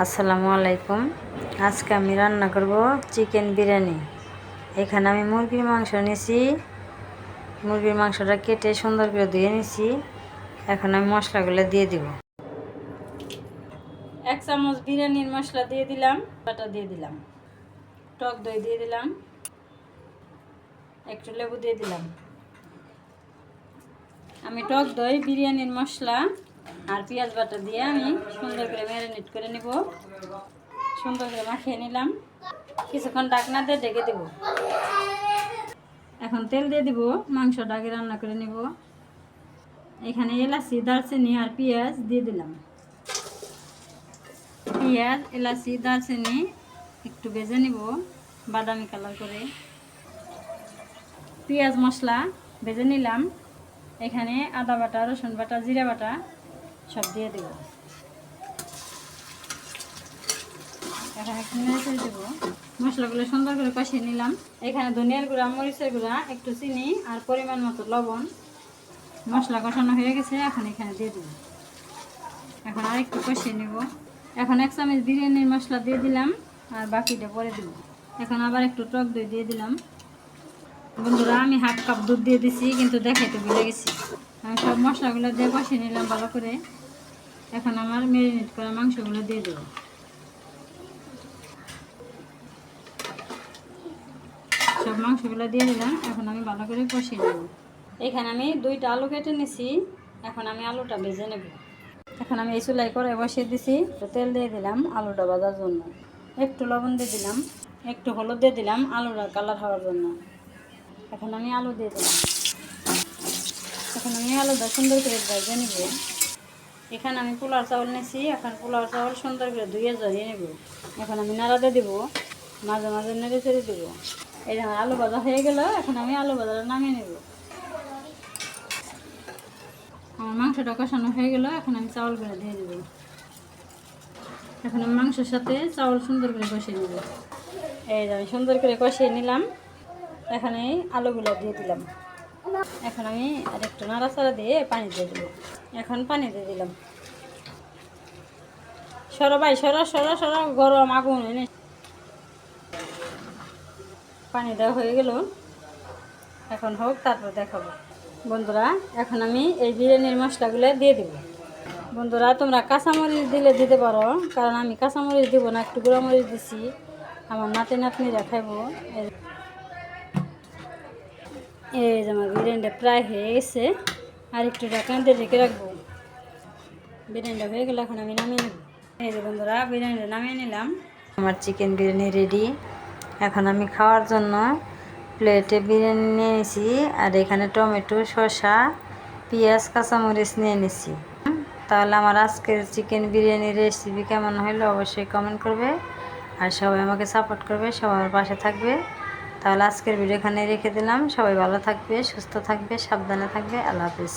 আসসালামু আলাইকুম। আজকে আমি রান্না করব চিকেন বিরিয়ানি। এখানে আমি মুরগির মাংস নিয়েছি। মুরগির মাংসটা কেটে সুন্দর করে ধুয়ে নিছি এখন আমি মশলাগুলো দিয়ে দিব। এক চামচ বিরিয়ানির মশলা দিয়ে দিলাম, বাটা দিয়ে দিলাম, টক দই দিয়ে দিলাম, একটু লেবু দিয়ে দিলাম। আমি টক দই, বিরিয়ানির মশলা আর পেঁয়াজ বাটা দিয়ে আমি সুন্দর করে ম্যারিনেট করে নিব। সুন্দর করে মাখিয়ে নিলাম। কিছুক্ষণ ডাকনা দিয়ে ডেকে দেব। এখন তেল দিয়ে দিব মাংস ডাকে রান্না করে নিব। এখানে এলাচি, দারচিনি আর পেঁয়াজ দিয়ে দিলাম। পেঁয়াজ, এলাচি, দারচিনি একটু ভেজে নিব, বাদামি কালার করে। পেঁয়াজ মশলা ভেজে নিলাম। এখানে আদা বাটা, রসুন বাটা, জিরা বাটা সব দিয়ে দেব। মশলাগুলো সুন্দর করে কষিয়ে নিলাম। এখানে ধনিয়ার গুঁড়া, মরিচের গুঁড়া, একটু চিনি আর পরিমাণ মতো লবণ। মশলা কষানো হয়ে গেছে, এখন এখানে দিয়ে দেবো। এখন আর একটু কষিয়ে নেব। এখন এক চামচ বিরিয়ানির মশলা দিয়ে দিলাম আর বাকিটা পরে দেব। এখন আবার একটু টক দই দিয়ে দিলাম। বন্ধুরা, আমি হাফ কাপ দুধ দিয়ে দিছি, কিন্তু দেখাইতে ভুলে গেছি। আমি সব মশলাগুলো দিয়ে কষিয়ে নিলাম ভালো করে। এখন আমার ম্যারিনেট করা মাংসগুলো দিয়ে দেবো। সব মাংসগুলো দিয়ে দিলাম, এখন আমি ভালো করে কষিয়ে নেব। এখানে আমি দুইটা আলু কেটে নিছি, এখন আমি আলুটা ভেজে নেব। এখন আমি এই চুলাই করে বসিয়ে দিছি তেল দিয়ে দিলাম আলুটা ভাজার জন্য। একটু লবণ দিয়ে দিলাম, একটু হলুদ দিয়ে দিলাম আলুটা কালার হওয়ার জন্য। এখন আমি আলু দিয়ে দিলাম। এখন আমি আলুটা সুন্দর করে ভেজে নিব। এখানে আমি পোলাও চাউল নিয়েছি এখন পোলাও চাউল সুন্দর করে ধুয়ে জড়িয়ে নেব। এখন আমি নাড়াতে দেব, মাঝে মাঝে নেড়ে চেড়ে দেবো। এই আমার আলু ভাজা হয়ে গেল, এখন আমি আলু ভাজাটা নামিয়ে নেব। আমার মাংসটা কষানো হয়ে গেল, এখন আমি চাউলগুলো দিয়ে দেবো। এখন আমি মাংসের সাথে চাউল সুন্দর করে কষিয়ে নেব। এই আমি সুন্দর করে কষিয়ে নিলাম, এখানে আলুগুলো দিয়ে দিলাম। এখন আমি আর একটু নাড়াচাড়া দিয়ে পানি দিয়ে দিলাম। এখন পানি দিয়ে দিলাম। সরো ভাই, সরো সরো সরো, গরম আগুন এনে। পানি দেওয়া হয়ে গেল। এখন হোক, তারপর দেখাবো। বন্ধুরা, এখন আমি এই বিরিয়ানির মশলাগুলো দিয়ে দিব। বন্ধুরা, তোমরা কাঁচামরিচ দিলে দিতে পারো, কারণ আমি কাঁচামরিচ দিব না, একটু গুঁড়ামরিচ দিছি। আমার নাতি নাতনিরা খাইবো। এই- যে আমার বিরিয়ানিটা প্রায় হয়ে গেছে, আর একটু ঢাকানতে ঢেকে রাখব। বিরিয়ানিটা হয়ে গেলে এখন আমি নামিয়ে নেব। এই যে বন্ধুরা, বিরিয়ানিটা নামিয়ে নিলাম। আমার চিকেন বিরিয়ানি রেডি এখন আমি খাওয়ার জন্য প্লেটে বিরিয়ানি নিয়ে নিছি, আর এখানে টমেটো, শসা, পেঁয়াজ, কাঁচামরিচ নিয়ে নিছি। তাহলে আমার আজকের চিকেন বিরিয়ানির রেসিপি কেমন হলো অবশ্যই কমেন্ট করবে, আর সবাই আমাকে সাপোর্ট করবে সবাই আমার পাশে থাকবে। তাহলে আজকের ভিডিও এখানে রেখে দিলাম। সবাই ভালো থাকবে, সুস্থ থাকবে, সাবধানে থাকবে। আল্লাহ হাফিজ।